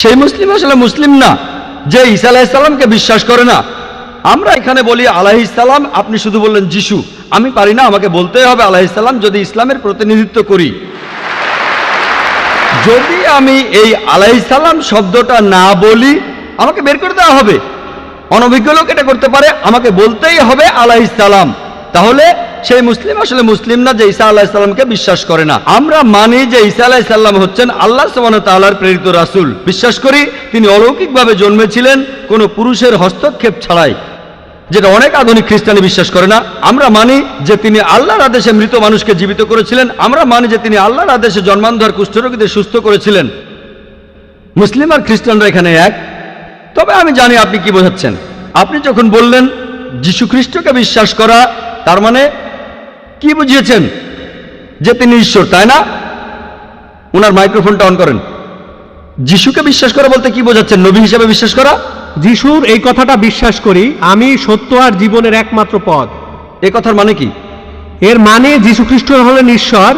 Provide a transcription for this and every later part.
সেই মুসলিম আসলে মুসলিম না, যে ঈসা আলাহিসাল্লামকে বিশ্বাস করে না। আমরা এখানে বলি আলাহিসাল্লাম আপনি শুধু বললেন যিশু। আমি পারি না, আমাকে বলতেই হবে আলাহিসাল্লাম যদি ইসলামের প্রতিনিধিত্ব করি। যদি আমি এই আলাইসাল্লাম শব্দটা না বলি, আমাকে বের করে দেওয়া হবে। অনভিজ্ঞ লোক এটা করতে পারে, আমাকে বলতেই হবে আলাইসাল্লাম তাহলে সেই মুসলিম আসলে মুসলিম না যে ঈসা আলাহিসাল্লামকে বিশ্বাস করে না। আমরা মানি যে ঈসা আলাহিসাল্লাম হচ্ছেন আল্লাহ সমান তাল্লাহার প্রেরিত রাসূল। বিশ্বাস করি, তিনি অলৌকিকভাবে জন্মেছিলেন কোনো পুরুষের হস্তক্ষেপ ছাড়াই, যেটা অনেক আধুনিক খ্রিস্টানি বিশ্বাস করে না। আমরা মানি যে তিনি আল্লাহর আদেশে মৃত মানুষকে জীবিত করেছিলেন। আমরা মানি যে তিনি আল্লাহর আদেশে জন্মান্ধর কুষ্ঠরোগীদের সুস্থ করেছিলেন। মুসলিম আর খ্রিস্টানরা এখানে এক। তবে আমি জানি আপনি কি বোঝাচ্ছেন। আপনি যখন বললেন, যীশু খ্রিস্টকে বিশ্বাস করা তার মানে কি বুঝিয়েছেন? যে তিনি ঈশ্বর তাই না? ওনার মাইক্রোফোনটা অন করেন। যিশুকে বিশ্বাস করা বলতে কি বোঝাচ্ছেন? নবী হিসেবে বিশ্বাস করা? যিশুর এই কথাটা বিশ্বাস করি আমি সত্য আর জীবনের একমাত্র পথ। এ কথার মানে কি? এর মানে যীশু খ্রিস্ট হলেন ঈশ্বর।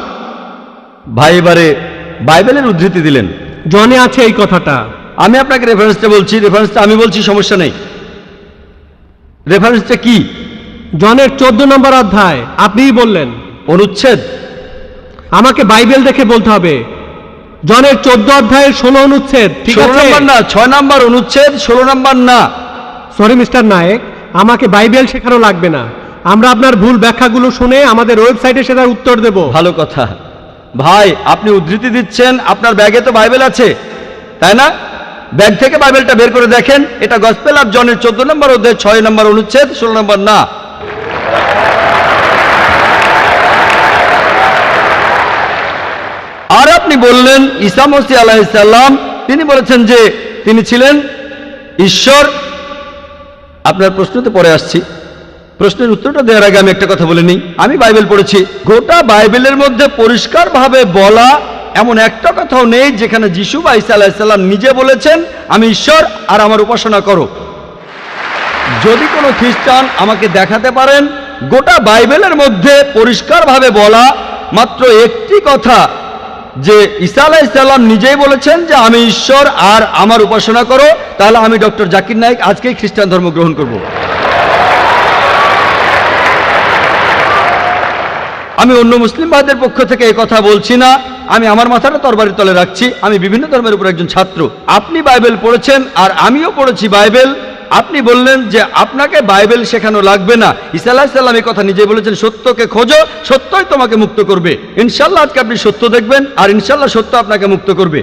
ভাই এবারে বাইবেলের উদ্ধৃতি দিলেন। জনে আছে এই কথাটা। আমি আপনাকে রেফারেন্সটা বলছি রেফারেন্সটা আমি বলছি সমস্যা নেই। রেফারেন্সটা কি? জনের চোদ্দ নম্বর অধ্যায়। আপনিই বললেন অনুচ্ছেদ। আমাকে বাইবেল দেখে বলতে হবে। জনের চোদ্দ অধ্যায়ের ষোলো অনুচ্ছেদ ঠিক আছে? না ছয় নাম্বার অনুচ্ছেদ ষোলো নম্বর না। সরি মিস্টার নায়েক আমাকে বাইবেল শেখানো লাগবে না। আমরা আপনার ভুল ব্যাখ্যাগুলো শুনে আমাদের ওয়েবসাইটে সেটার উত্তর দেব। ভালো কথা। ভাই আপনি উদ্ধৃতি দিচ্ছেন আপনার ব্যাগে তো বাইবেল আছে। তাই না? ব্যাগ থেকে বাইবেলটা বের করে দেখেন এটা গসপেল অফ জনের চোদ্দ নম্বর অধ্যায় ছয় নম্বর অনুচ্ছেদ ষোলো নম্বর না। আপনি বললেন, ঈসা মসি আলাহিসাল্লাম তিনি বলেছেন যে তিনি ছিলেন ঈশ্বর। আপনার প্রশ্নতে পরে আসছি। প্রশ্নের উত্তরটা দেওয়ার আগে আমি একটা কথা বলে নিই। আমি বাইবেল পড়েছি। গোটা বাইবেলের মধ্যে পরিষ্কারভাবে বলা এমন একটা কথাও নেই যেখানে যিশু বা ঈসা আলাহিসাল্লাম নিজে বলেছেন, আমি ঈশ্বর আর আমার উপাসনা করো। যদি কোনো খ্রিস্টান আমাকে দেখাতে পারেন, গোটা বাইবেলের মধ্যে পরিষ্কারভাবে বলা মাত্র একটি কথা যে ঈসা আলাইসাল্লাম নিজেই বলেছেন যে আমি ঈশ্বর আর আমার উপাসনা করো, তাহলে আমি ডক্টর জাকির নায়ক আজকেই খ্রিস্টান ধর্ম গ্রহণ করব। আমি অন্য মুসলিম ভাইদের পক্ষ থেকে এই কথা বলছি না, আমি আমার মাথাটা তরবারি তলে রাখছি, আমি বিভিন্ন ধর্মের উপর একজন ছাত্র। আপনি বাইবেল পড়েছেন আর আমিও পড়েছি বাইবেল আপনি বললেন যে আপনাকে বাইবেল শেখানো লাগবে না। ঈসা আলাহিসাল্লাম এই কথা নিজে বলেছেন, সত্যকে খোঁজো, সত্যই তোমাকে মুক্ত করবে। ইনশাল্লাহ আজকে আপনি সত্য দেখবেন, আর ইনশাল্লাহ সত্য আপনাকে মুক্ত করবে।